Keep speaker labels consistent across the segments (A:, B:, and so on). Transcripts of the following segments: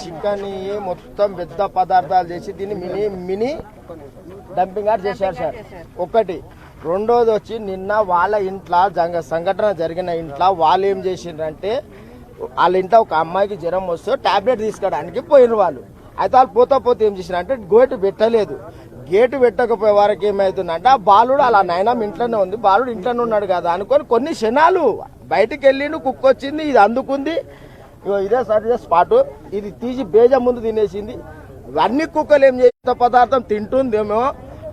A: Chicken మొత్తం పెద్ద పదార్థాలు చేసి దీన్ని మినీ మినీ డంపింగ్ యార్డ్ చేశారు సార్. ఒకటి. రెండోది వచ్చి నిన్న వాళ్ళ ఇంట్లో జంగ సంఘటన జరిగిన ఇంట్లో వాళ్ళు ఏం చేసిండ్రంటే వాళ్ళ ఇంట్లో ఒక అమ్మాయికి జ్వరం వస్తే టాబ్లెట్ తీసుకోవడానికి పోయిన వాళ్ళు. అయితే వాళ్ళు పోతా పోతే ఏం చేసినారంటే గేటు పెట్టలేదు. గేటు పెట్టకపోయే వారికి ఏమవుతుందంటే ఆ బాలుడు అలా నైనా ఇంట్లోనే ఉంది బాలుడు ఇంట్లోనే ఉన్నాడు కదా అనుకొని కొన్ని క్షణాలు బయటికి వెళ్ళిండు కుక్క వచ్చింది ఇది అందుకుంది. ఇదే సార్ ఇదే స్పాట్ ఇది తీసి బేజ ముందు తినేసింది. అన్ని కుక్కలు ఏం చేసిన పదార్థం తింటుందేమో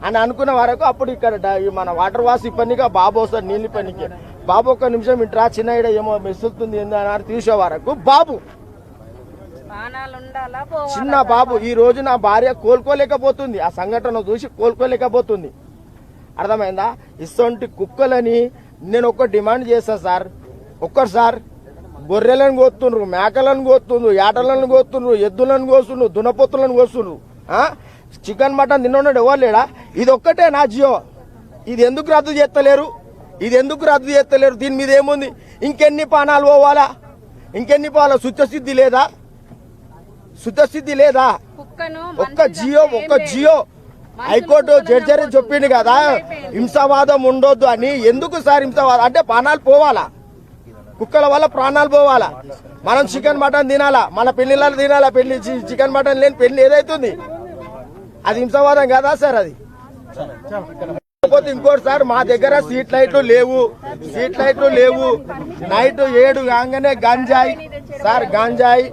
A: అని అనుకున్న వరకు అప్పుడు ఇక్కడ మన వాటర్ వాష్ ఇప్పనిగా బాబు వస్తాడు నీళ్ళు పనికి బాబు ఒక్క నిమిషం ఇంట్రా చిన్న ఈడ ఏమో మెసులుతుంది అని తీసే వరకు బాబు. చిన్న బాబు ఈ రోజు నా భార్య కోలుకోలేకపోతుంది. ఆ సంఘటన చూసి కోలుకోలేకపోతుంది. అర్థమైందా? ఇసొంటి కుక్కలని నేను ఒక డిమాండ్ చేస్తా సార్. ఒక్కరు సార్ గొర్రెలను కోస్తుండ్రు మేకలను కోస్తుండ్రు ఏటలను కోస్తుండ్రు ఎద్దులను కోస్తుండ్రు దునపొత్తులను కోస్తుండ్రు. ఆ? చికెన్ మటన్ తిన్నాడు ఎవరు లేడా? ఇది ఒక్కటే నా జియో. ఇది ఎందుకు రద్దు చేస్తలేరు? ఇది ఎందుకు రద్దు చేస్తలేరు? దీని మీద ఏముంది? ఇంకెన్ని పానాలు పోవాలా? ఇంకెన్ని పోవాలా? శుద్ధసిద్ధి లేదా? శుద్ధస్థితి లేదా? ఒక్క జియో ఒక్క జియో. హైకోర్టు జడ్జరి చెప్పింది కదా హింసావాదం ఉండొద్దు అని. ఎందుకు సార్ హింసావాదం? అంటే ప్రాణాలు పోవాలా? కుక్కల వల్ల ప్రాణాలు పోవాలా? మనం చికెన్ మటన్ తినాలా? మన పెళ్ళిళ్ళని తినాలా? పెళ్ళి చికెన్ మటన్ లేని పెళ్ళి ఏదైతుంది? అది హింసవాదం కాదా సార్ అది? ఇంకోటి సార్ మా దగ్గర స్ట్రీట్ లైట్లు లేవు. స్ట్రీట్ లైట్లు లేవు. నైట్ ఏడు కాగానే గంజాయి. సార్ గంజాయి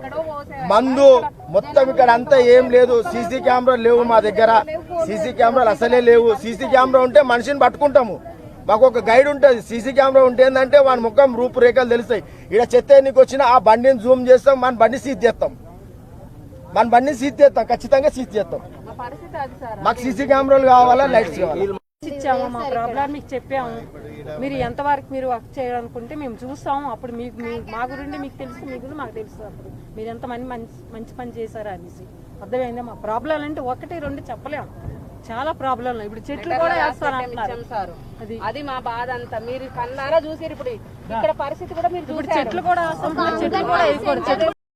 A: మందు మొత్తం ఇక్కడ అంతా ఏం లేదు. సీసీ కెమెరాలు లేవు మా దగ్గర. సీసీ కెమెరాలు అసలే లేవు. సీసీ కెమెరా ఉంటే మనిషిని పట్టుకుంటాము. మాకు ఒక గైడ్ ఉంటుంది. సీసీ కెమెరా ఉంటే ఏంటంటే వాని ముఖం రూపురేఖలు తెలుస్తాయి. ఇక్కడ చెత్త ఎన్నికి వచ్చినా ఆ బండిని జూమ్ చేస్తాం మన బండి సీజ్ చేస్తాం. మన బండిని సీజ్ చేస్తాం ఖచ్చితంగా సీజ్ చేస్తాం.
B: మా పరిస్థితి అది సార్.
A: మాకు సీసీ కెమెరాలు కావాలా లైట్స్ కావాలా?
C: ఇచ్చాము మా ప్రాబ్లం మీకు చెప్పాము. మీరు ఎంతవరకు మీరు వర్క్ చేయాలనుకుంటే మేము చూస్తాము. అప్పుడు మీకు మీ- మా గురించి మీకు తెలుసు మీ గురించి మాకు తెలుసు అప్పుడు. మీరు ఎంత మంది మంచి మంచి పని చేశారా అనేసి. అర్థమైందా? మా ప్రాబ్లం అంటే ఒకటి రెండు చెప్పలేము. చాలా ప్రాబ్లం ఇప్పుడు చెట్లు కూడా వేస్తారు అది.
B: అది మా బాధ అంతా. మీరు కన్నారా చూసారు ఇప్పుడు? ఇక్కడ పరిస్థితి కూడా మీరు
C: చెట్లు కూడా వేస్తాం. చెట్లు కూడా చెట్లు